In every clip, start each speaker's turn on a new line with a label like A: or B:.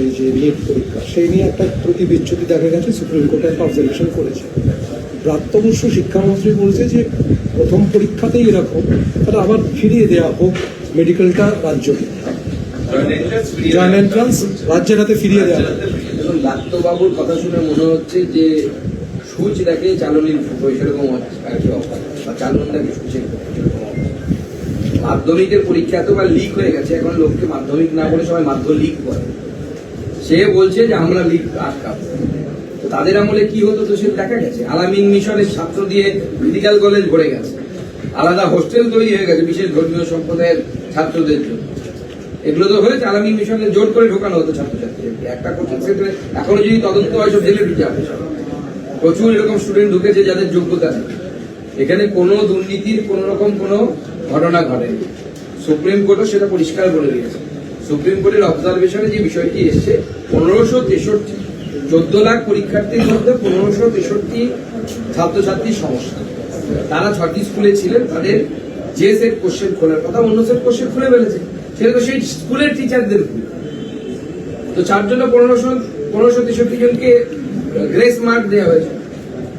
A: এই যে নিট পরীক্ষা সেই নিয়ে একটা ত্রুটি দেখা গেছে সুপ্রিম কোর্টে একটা অবজারভেশন করেছে। প্রাপ্তবর্ষ শিক্ষামন্ত্রী বলছে যে প্রথম পরীক্ষাতেই এরকম তাহলে আবার ফিরিয়ে দেওয়া হোক মেডিকেলটা রাজ্যকে জয়েন্ট এন্ট্রান্স রাজ্যের হাতে ফিরিয়ে দেওয়া
B: দেখুন দাত্তবাবুর কথা শুনে মনে হচ্ছে যে সূচ দেখে চালনির সেরকম বা চালন দেখে সূচের। মাধ্যমিকের পরীক্ষা এতবার লিক হয়ে গেছে এখন লোককে মাধ্যমিক না বলে সবাই মাধ্যমিক লিক করে। সে বলছে যে আমরা লিক আটকাবো। তাদের আমলে কি হতো তো সে দেখা গেছে। আলামিন মিশনের ছাত্র দিয়ে মেডিকেল কলেজ ভরে গেছে। আলাদা হোস্টেল তৈরি হয়ে গেছে বিশেষ ধর্মীয় সম্প্রদায়ের ছাত্রদের জন্য। এগুলো তো হয়েছে আলামী মিশনে জোর করে ঢোকানো হতো ছাত্রছাত্রীদেরকে একটা কোচিং সেন্টারে এখনও যদি তদন্ত হয়, সব জেলে ঢুকে যাবে প্রচুর এরকম স্টুডেন্ট ঢুকেছে যাদের যোগ্যতা নেই। এখানে কোনো দুর্নীতির কোন রকম কোনো ঘটনা ঘটেনি। সুপ্রিম কোর্টও সেটা পরিষ্কার বলে দিয়েছে। সুপ্রিম কোর্টের অবজারভেশনে যে বিষয়টি এসছে, পনেরোশো তেষট্টি, চোদ্দ লাখ পরীক্ষার্থীর মধ্যে পনেরোশো তেষট্টি ছাত্রছাত্রীর সমস্যা তারা ছটি স্কুলে ছিলেন, তাদের যে সেট কোশ্চেন খোলার কথা অন্য সেট কোশ্চেন খুলে ফেলেছে। সেটা তো সেই স্কুলের টিচারদের ভুল। তো চার জন্য পনেরোশো পনেরোশো তেষট্টি জনকে গ্রেস মার্ক দেওয়া হয়েছে।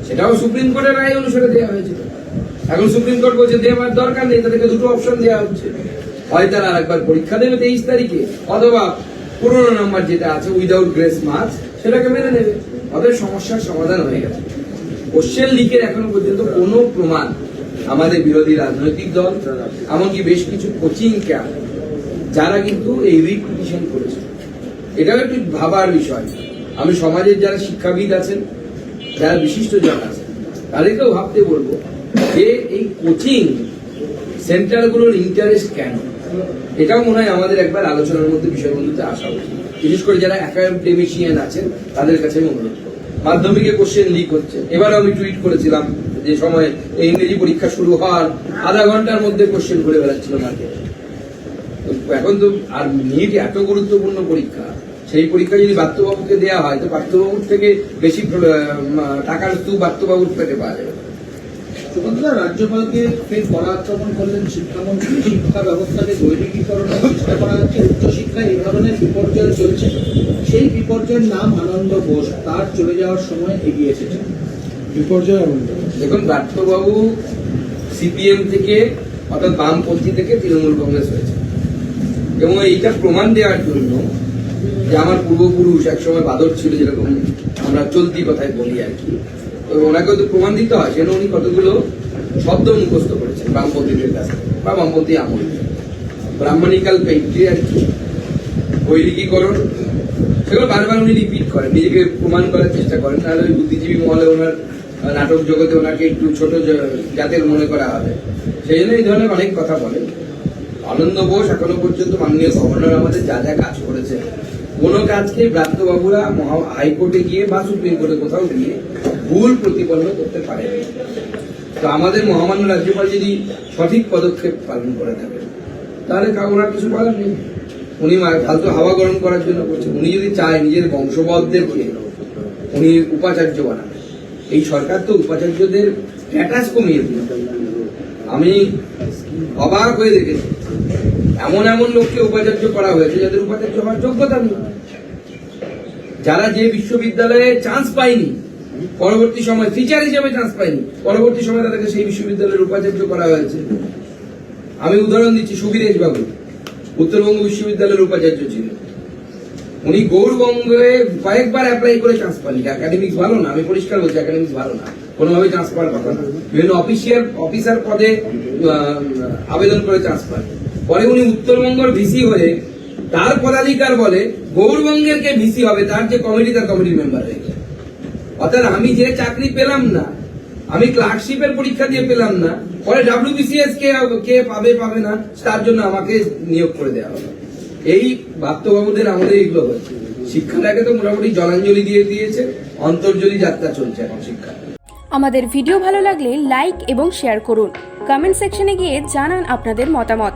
B: সেটাও সুপ্রিম কোর্টের রায় অনুসারে দেওয়া হয়েছে। এখন সুপ্রিম কোর্ট বলছে দেওয়ার দরকার নেই, তাদেরকে দুটো অপশন দেওয়া হচ্ছে। হয় তারা আরেকবার পরীক্ষা দেবে তেইশ তারিখে। অথবা পুরোনো নাম্বার যেটা আছে উইদাউট গ্রেস মার্কস সেটাকে মেনে নেবে। ওদের সমস্যার সমাধান হয়ে গেছে। কোশ্চেন লিকের এখনও পর্যন্ত কোনো প্রমাণ আমাদের বিরোধী রাজনৈতিক দল, এমনকি বেশ কিছু কোচিং ক্যাম্প যারা কিন্তু এই রিপিটিশন করেছে। এটাও একটি ভাবার বিষয়। আমি সমাজের যারা শিক্ষাবিদ আছেন, যারা বিশিষ্ট জন আছেন, তাদেরকেও ভাবতে বলব যে এই কোচিং সেন্টারগুলোর ইন্টারেস্ট কেন? এটাও মনে হয় আমাদের একবার আলোচনার মধ্যে বিষয়গুলোতে আসা উচিত। বিশেষ করে যারা একাডেমিশিয়ান আছেন, তাদের কাছে আমি অনুরোধ করব। মাধ্যমিকে কোশ্চেন লিক হচ্ছে। এবার আমি টুইট করেছিলাম যে সময় এই ইংরেজি পরীক্ষা শুরু হওয়ার আধা ঘণ্টার মধ্যে কোশ্চেন ঘুরে বেড়াচ্ছিল মার্কেটে এখন তো আর নিট এত গুরুত্বপূর্ণ পরীক্ষা, সেই পরীক্ষা যদি বাত্যবাবুকে দেওয়া হয়, তো বাত্যবাবুর থেকে বেশি টাকার তু বাত্যবাবুর পেটে পাওয়া যাবে।
C: সুভদ্রা রাজ্যপালকে ফের কড়া আক্রমণ করলেন শিক্ষামন্ত্রী। শিক্ষা ব্যবস্থাকে দৈনিকীকরণের চেষ্টা করা হচ্ছে উচ্চশিক্ষায় এই ধরনের বিপর্যয় চলছে। সেই বিপর্যয়ের নাম আনন্দ বোস তার চলে যাওয়ার সময় এগিয়ে এসেছে।
A: বিপর্যয় আনন্দ
B: দেখুন বাত্যবাবু সিপিএম থেকে অর্থাৎ বামপন্থী থেকে তৃণমূল কংগ্রেস হয়েছে। এবং এইটা প্রমাণ দেওয়ার জন্য যে আমার পূর্বপুরুষ একসময় বাদর ছিল যেরকম আমরা চলতি কথায় বলি আর কি। ওনাকে তো প্রমাণ দিতে হয়, সেজন্য উনি কতগুলো শব্দ মুখস্থ করেছেন, বামপন্থীদের কাছে, বা বামপন্থী আমল। ব্রাহ্মণিকাল পেট্রিয়ার্কি বৈরিকীকরণ সেগুলো বারবার উনি রিপিট করেন, নিজেকে প্রমাণ করার চেষ্টা করেন। তাহলে ওই বুদ্ধিজীবী মহলে ওনার নাটক জগতে ওনাকে একটু ছোট জাতের মনে করা হবে। সেই জন্য এই ধরনের অনেক কথা বলেন। আনন্দ বোস এখনও পর্যন্ত মাননীয় গভর্নর আমাদের যা যা কাজ করেছে কোনো কাজকে ব্রাত্যবাবুরা হাইকোর্টে গিয়ে বা সুপ্রিম কোর্টে কোথাও গিয়ে ভুল প্রতিপন্ন করতে পারেন। তো আমাদের মহামান্য রাজ্যপাল যদি সঠিক পদক্ষেপ পালন করে থাকেন, তাহলে ওনার কিছু বলার নেই। উনি ফালতু হাওয়া গরম করার জন্য করছেন উনি যদি চায় নিজের বংশবদ্ধদেরকে উনি উপাচার্য বানান, এই সরকার তো উপাচার্যদের স্ট্যাটাস কমিয়ে দিল। আমি অবাক হয়ে দেখেছি। এমন এমন লোককে উপাচার্য করা হয়েছে যাদের উপাচার্য হওয়ার যোগ্যতা নেই। যারা যে বিশ্ববিদ্যালয়ে চান্স পায়নি, পরবর্তী সময় টিচার হিসেবে চান্স পায়নি, পরবর্তী সময় তাদেরকে সেই বিশ্ববিদ্যালয়ের উপাচার্য করা হয়েছে। আমি উদাহরণ দিচ্ছি সুবীরেশ বাবু, উত্তরবঙ্গ বিশ্ববিদ্যালয়ের উপাচার্য ছিলেন। উনি গৌরবঙ্গে কয়েকবার অ্যাপ্লাই করে চান্স পাননি। একাডেমিক্স ভালো না, আমি পরিষ্কার বলছি একাডেমিক্স ভালো না। কোনোভাবে চান্স পাওয়ার কথা না। বিভিন্ন অফিসিয়াল অফিসার পদে আবেদন করে চান্স পান পরে উনি উত্তরবঙ্গের ভিসি হয়ে তার পদাধিকার বলে গৌরবঙ্গের কে ভিসি হবে, তার যে কমিটি তার কমিটির মেম্বার হয়ে গেছে অর্থাৎ আমি যে চাকরি পেলাম না, আমি ক্লার্কশিপের পরীক্ষা দিয়ে পেলাম না, পরে ডাব্লিউবিসিএস কে কে পাবে পাবে না, তার জন্য আমাকে নিয়োগ করে দেওয়া হবে এই বাত্যবাবুদের আমাদের এগুলো হয়েছে শিক্ষাটাকে তো মোটামুটি জলাঞ্জলি দিয়ে দিয়েছে, অন্তর্জলি যাত্রা চলছে এখন শিক্ষা।
D: আমাদের ভিডিও ভালো লাগলে লাইক এবং শেয়ার করুন। কমেন্ট সেকশনে গিয়ে জানান আপনাদের মতামত।